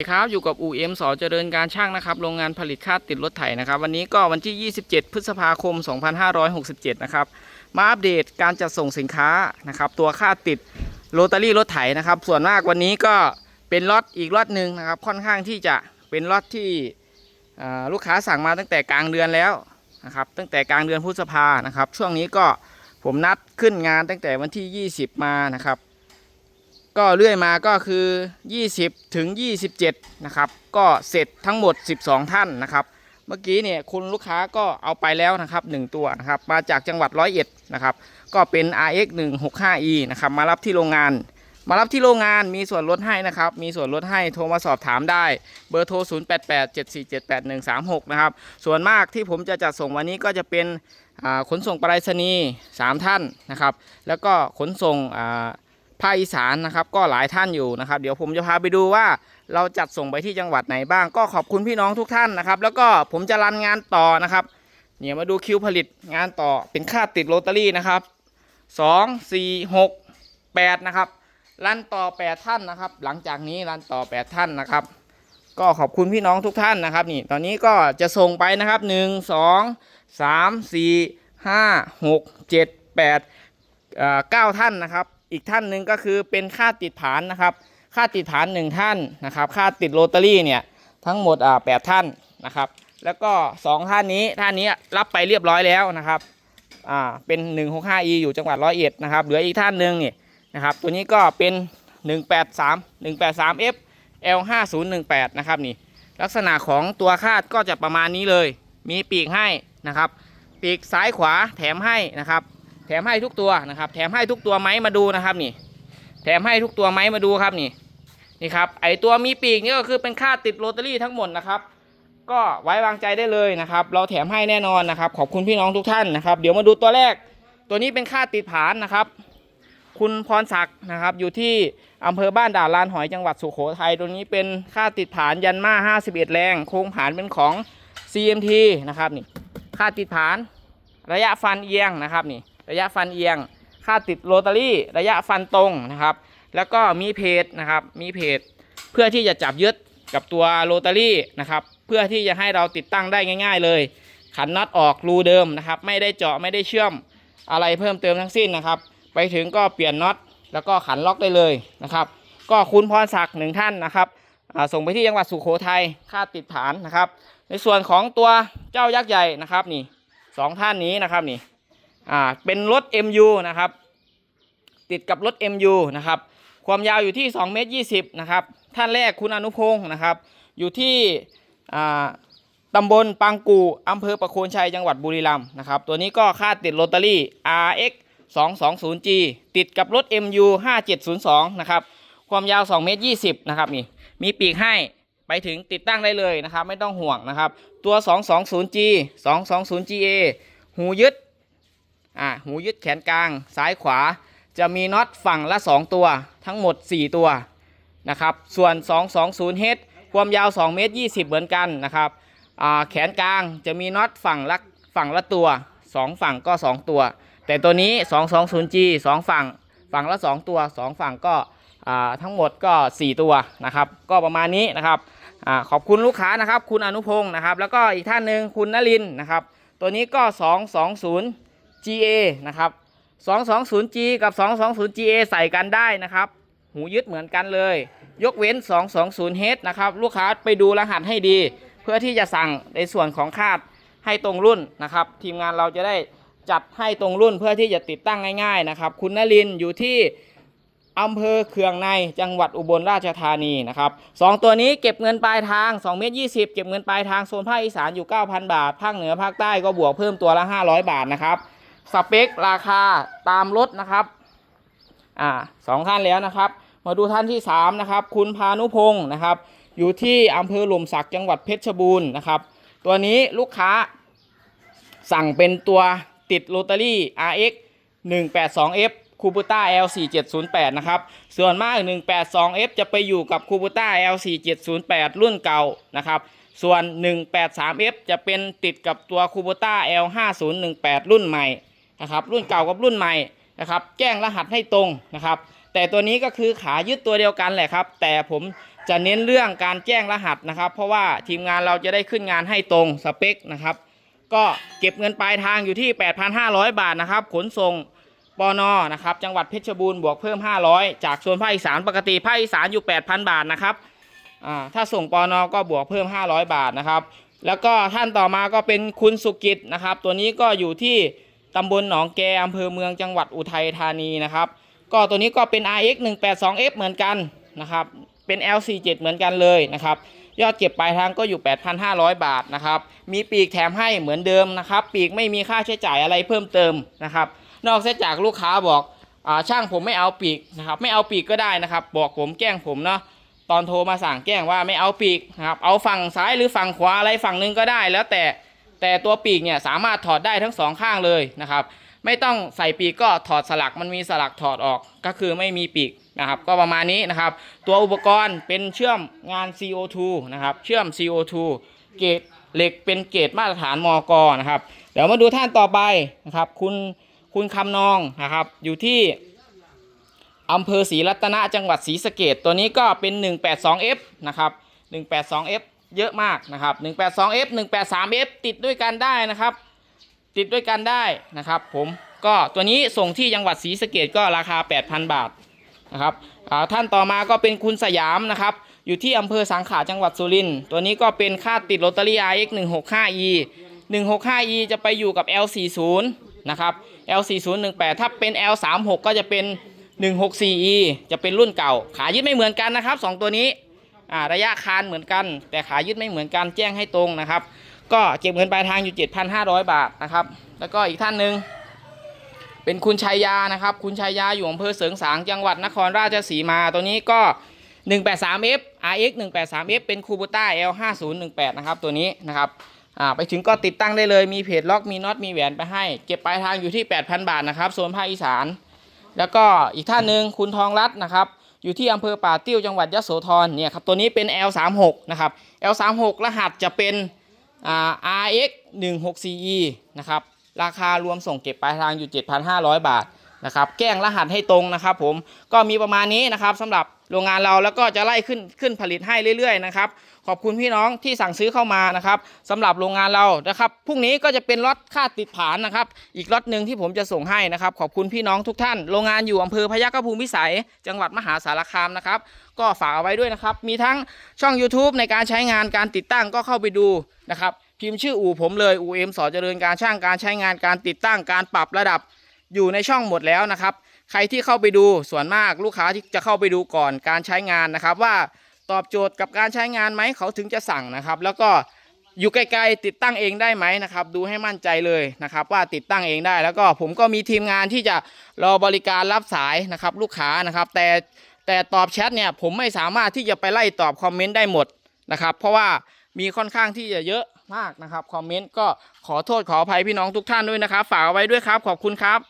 สวัสดีครับอยู่กับอูเอ็มสอเจริญการช่างนะครับโรงงานผลิตคาดติดรถไถนะครับวันนี้ก็วันที่ 27 พฤษภาคม 2567 นะครับมาอัปเดตการจัดส่งสินค้านะครับตัวคาดติดโรตารี่รถไถนะครับส่วนมากวันนี้ก็เป็นล็อตอีกล็อตหนึ่งนะครับค่อนข้างที่จะเป็นล็อตที่ลูกค้าสั่งมาตั้งแต่กลางเดือนแล้วนะครับตั้งแต่กลางเดือนพฤษภานะครับช่วงนี้ก็ผมนัดขึ้นงานตั้งแต่วันที่ 20 มานะครับ ก็เรื่อยมาก็คือ 20 ถึง 27 นะครับ ก็เสร็จทั้งหมด 12 ท่านนะครับ เมื่อกี้เนี่ยคุณลูกค้าก็เอาไปแล้วนะครับ 1 ตัวนะครับ มาจากจังหวัดร้อยเอ็ดนะครับ ก็เป็น RX 165E นะครับ มารับที่โรงงาน มารับที่โรงงานมีส่วนลดให้นะครับ มีส่วนลดให้โทรมาสอบถามได้ เบอร์โทร 0887478136 นะครับ ส่วนมากที่ผมจะจัดส่งวันนี้ก็จะเป็นขนส่งปรษณีย์3ท่านนะครับ แล้วก็ขนส่งอ่า ภาคอีสานนะครับก็หลายท่านอยู่นะครับ เดี๋ยวผมจะพาไปดูว่าเราจัดส่งไปที่จังหวัดไหนบ้าง ก็ขอบคุณพี่น้องทุกท่านนะครับ แล้วก็ผมจะรันงานต่อนะครับเนี่ยมาดูคิวผลิตงานต่อเป็นค่าติดโรตารี่นะครับสองสี่หกแปดนะครับรันต่อแปดท่านนะครับ หลังจากนี้รันต่อแปดท่านนะครับ ก็ขอบคุณพี่น้องทุกท่านนะครับ นี่ตอนนี้ก็จะส่งไปนะครับหนึ่งสองสามสี่ห้าหกเจ็ดแปดเอ่อเก้าท่านนะครับ อีกท่านหนึ่งก็คือเป็นค่าติดฐานนะครับ ค่าติดฐานหนึ่งท่านนะครับ ค่าติดโรตารี่เนี่ยทั้งหมดอ่าแปดท่านนะครับ แล้วก็สองท่านนี้ท่านนี้รับไปเรียบร้อยแล้วนะครับอ่าเป็น 165e อยู่จังหวัดร้อยเอ็ดนะครับเหลืออีกท่านหนึ่งนี่นะครับ ตัวนี้ก็เป็น 183 183f l 5018 นะครับนี่ลักษณะของตัวคาดก็จะประมาณนี้เลย มีปีกให้นะครับ ปีกซ้ายขวาแถมให้นะครับ แถมให้ทุกตัวนะครับ แถมให้ทุกตัวไหมมาดูนะครับนี่ แถมให้ทุกตัวไหมมาดูครับนี่นี่ครับไอตัวมีปีกนี่ก็คือเป็นค่าติดโรตารี่ทั้งหมดนะครับก็ไว้วางใจได้เลยนะครับ เราแถมให้แน่นอนนะครับ ขอบคุณพี่น้องทุกท่านนะครับ เดี๋ยวมาดูตัวแรก ตัวนี้เป็นค่าติดผานนะครับ คุณพรศักดิ์นะครับ อยู่ที่อำเภอบ้านด่านลานหอยจังหวัดสุโขทัย ตัวนี้เป็นค่าติดผานยันมา 51 แรง โครงผานเป็นของ CMT นะครับนี่ ค่าติดผานระยะฟันเอียงนะครับนี่ ระยะฟันเอียง ค่าติดโรตารี่ ระยะฟันตรงนะครับ แล้วก็มีเพจนะครับ มีเพจเพื่อที่จะจับยึดกับตัวโรตารี่นะครับ เพื่อที่จะให้เราติดตั้งได้ง่าย ๆ เลย ขันน็อตออกรูเดิมนะครับ ไม่ได้เจาะไม่ได้เชื่อมอะไรเพิ่มเติมทั้งสิ้นนะครับ ไปถึงก็เปลี่ยนน็อตแล้วก็ขันล็อกได้เลยนะครับ ก็คุณพรศักดิ์หนึ่งท่านนะครับส่งไปที่จังหวัดสุโขทัยค่าติดฐานนะครับ ในส่วนของตัวเจ้ายักษ์ใหญ่นะครับนี่สองท่านนี้นะครับนี่ อ่าเป็นรถ MU นะครับติดกับรถ MU นะครับความยาวอยู่ที่2เมตร20นะครับท่านแรกคุณอนุพงศ์นะครับอยู่ที่อ่าตำบลปางกูอำเภอประโคนชัยจังหวัดบุรีรัมย์นะครับตัวนี้ก็ค่าติดโรตารี่ RX 220G ติดกับรถ MU 5702นะครับความยาว2เมตร20นะครับนี่มีปีกให้ไปถึงติดตั้งได้เลยนะครับ ไม่ต้องห่วงนะครับ ตัว 220G 220GA หูยึด อ่าหูยึดแขนกลางซ้ายขวา จะมีน็อตฝั่งละ 2 ตัว ทั้งหมด 4 ตัวนะครับ ส่วน 220H ความยาว 2 เมตร 20 เหมือนกันนะครับแขนกลางจะมีน็อตฝั่งละฝั่งละตัว 2 ฝั่งก็ 2 ตัว แต่ตัวนี้ 220G 2 ฝั่งฝั่งละ 2 ตัว 2 ฝั่งก็ทั้งหมดก็ 4 ตัวนะครับ ก็ประมาณนี้นะครับอขอบคุณลูกค้านะครับ คุณอนุพงศ์นะครับ แล้วก็อีกท่านหนึ่งคุณนลินนะครับ ตัวนี้ก็ 220 GA นะครับ 220G กับ 220GA ใส่กันได้นะครับ หูยึดเหมือนกันเลย ยกเว้น 220H นะครับ ลูกค้าไปดูรหัสให้ดี เพื่อที่จะสั่งในส่วนของคาดให้ตรงรุ่นนะครับ ทีมงานเราจะได้จัดให้ตรงรุ่นเพื่อที่จะติดตั้งง่ายๆนะครับ คุณนลินอยู่ที่อำเภอเคืองในจังหวัดอุบลราชธานีนะครับสองตัวนี้เก็บเงินปลายทาง2เมตร20เก็บเงินปลายทางโซนภาคอีสานอยู่ 9,000 บาท ภาคเหนือภาคใต้ก็บวกเพิ่มตัวละ 500 บาทนะครับ สเปคราคาตามรถนะครับอ่าสองท่านแล้วนะครับ มาดูท่านที่สามนะครับคุณพานุพงศ์นะครับ อยู่ที่อำเภอหล่มสักจังหวัดเพชรบูรณ์นะครับ ตัวนี้ลูกค้า สั่งเป็นตัวติดโรตารี่ RX 182F คูบูต้า L4708 นะครับ ส่วนมาก 182F จะไปอยู่กับคูบูต้า L4708 รุ่นเก่านะครับ ส่วน 183F จะเป็นติดกับตัวคูบูต้า L5018 รุ่นใหม่ นะครับ รุ่นเก่ากับรุ่นใหม่นะครับ แจ้งรหัสให้ตรงนะครับ แต่ตัวนี้ก็คือขายึดตัวเดียวกันแหละครับ แต่ผมจะเน้นเรื่องการแจ้งรหัสนะครับ เพราะว่าทีมงานเราจะได้ขึ้นงานให้ตรงสเปคนะครับ ก็เก็บเงินปลายทางอยู่ที่ 8,500 บาทนะครับ ขนส่งปอนอนะครับ จังหวัดเพชรบูรณ์บวกเพิ่ม 500 จากโซนภาคอีสานปกติภาคอีสานอยู่ 8,000 บาทนะครับอ่าถ้าส่งปอนอก็บวกเพิ่ม 500 บาทนะครับ แล้วก็ท่านต่อมาก็เป็นคุณสุกิจนะครับ ตัวนี้ก็อยู่ที่ ตำบลหนองแกอำเภอเมืองจังหวัดอุทัยธานีนะครับ ก็ตัวนี้ก็เป็น RX 182F เหมือนกันนะครับ เป็น L47 เหมือนกันเลยนะครับ ยอดเก็บปลายทางก็อยู่ 8,500 บาทนะครับ มีปีกแถมให้เหมือนเดิมนะครับ ปีกไม่มีค่าใช้จ่ายอะไรเพิ่มเติมนะครับ นอกเสียจากลูกค้าบอกอช่างผมไม่เอาปีกนะครับ ไม่เอาปีกก็ได้นะครับ บอกผมแกล้งผมเนาะตอนโทรมาสั่งแกล้งว่าไม่เอาปีกนะครับ เอาฝั่งซ้ายหรือฝั่งขวาอะไรฝั่งนึงก็ได้แล้วแต่ แต่ตัวปีกเนี่ยสามารถถอดได้ทั้งสองข้างเลยนะครับ ไม่ต้องใส่ปีกก็ถอดสลักมันมีสลักถอดออกก็คือไม่มีปีกนะครับ ก็ประมาณนี้นะครับ ตัวอุปกรณ์เป็นเชื่อมงาน CO2 นะครับ เชื่อม CO2 เกรดเหล็กเป็นเกรดมาตรฐานมอกนะครับ เดี๋ยวมาดูท่านต่อไปนะครับ คุณคุณคำนองนะครับ อยู่ที่อำเภอศรีรัตนะจังหวัดศรีสะเกดตัวนี้ก็เป็น 182F นะครับ 182F เยอะมากนะครับ 182F 183F ติดด้วยกันได้นะครับ ติดด้วยกันได้นะครับ ผมก็ตัวนี้ส่งที่จังหวัดศรีสะเกดก็ราคา 8,000 บาทนะครับท่านต่อมาก็เป็นคุณสยามนะครับ อยู่ที่อำเภอสังขาจังหวัดสุรินทร์ตัวนี้ก็เป็นค่าติดลอตเตอรี่ RX 165E 165E จะไปอยู่กับ L40 นะครับ L4018 ถ้าเป็น L36 ก็จะเป็น 164E จะเป็นรุ่นเก่า ขายึดไม่เหมือนกันนะครับ 2 ตัวนี้ อ่าระยะคานเหมือนกัน แต่ขายึดไม่เหมือนกันแจ้งให้ตรงนะครับ ก็เก็บเงินปลายทางอยู่ 7,500 บาทนะครับ แล้วก็อีกท่านหนึ่งเป็นคุณชัยยานะครับ คุณชัยยาอยู่อำเภอเสริงสางจังหวัดนครราชสีมาตัวนี้ก็ 183F RX 183F เป็นคูบูต้า L 5018นะครับตัวนี้นะครับ่าไปถึงก็ติดตั้งได้เลยมีเพจล็อกมีน็อตมีแหวนไปให้ เก็บปลายทางอยู่ที่ 8,000 บาทนะครับโซนภาคอีสาน แล้วก็อีกท่านหนึ่งคุณทองรัตน์นะครับ อยู่ที่อำเภอป่าติ้วจังหวัดยะโสธรเนี่ยครับตัวนี้เป็น L36 นะครับ L36 รหัสจะเป็นอ่า RX 164E นะครับราคารวมส่งเก็บปลายทางอยู่ 7,500 บาทนะครับแก้งรหัสให้ตรงนะครับผมก็มีประมาณนี้นะครับสำหรับ โรงงานเราแล้วก็จะไล่ขึ้นขึ้นผลิตให้เรื่อยๆนะครับขอบคุณพี่น้องที่สั่งซื้อเข้ามานะครับสำหรับโรงงานเรานะครับพรุ่งนี้ก็จะเป็นล็อตค่าติดผานนะครับ อีกล็อตหนึ่งที่ผมจะส่งให้นะครับ ขอบคุณพี่น้องทุกท่าน โรงงานอยู่อำเภอพยัคฆภูมิวิสัย จังหวัดมหาสารคามนะครับ ก็ฝากเอาไว้ด้วยนะครับ มีทั้งช่อง YouTube ในการใช้งานการติดตั้งก็เข้าไปดูนะครับ พิมพ์ชื่ออู่ผมเลยอู่เอ็มสอเจริญการช่างการใช้งานการติดตั้งการปรับระดับอยู่ในช่องหมดแล้วนะครับ ใครที่เข้าไปดูส่วนมากลูกค้าที่จะเข้าไปดูก่อนการใช้งานนะครับ ว่าตอบโจทย์กับการใช้งานไหมเขาถึงจะสั่งนะครับ แล้วก็อยู่ไกลๆติดตั้งเองได้ไหมนะครับ ดูให้มั่นใจเลยนะครับ ว่าติดตั้งเองได้ แล้วก็ผมก็มีทีมงานที่จะรอบริการรับสายนะครับ ลูกค้านะครับ แต่แต่ตอบแชทเนี่ยผมไม่สามารถที่จะไปไล่ตอบคอมเมนต์ได้หมดนะครับ เพราะว่ามีค่อนข้างที่จะเยอะมากนะครับคอมเมนต์ก็ขอโทษขออภัยพี่น้องทุกท่านด้วยนะครับ ฝากเอาไว้ด้วยครับ ขอบคุณครับ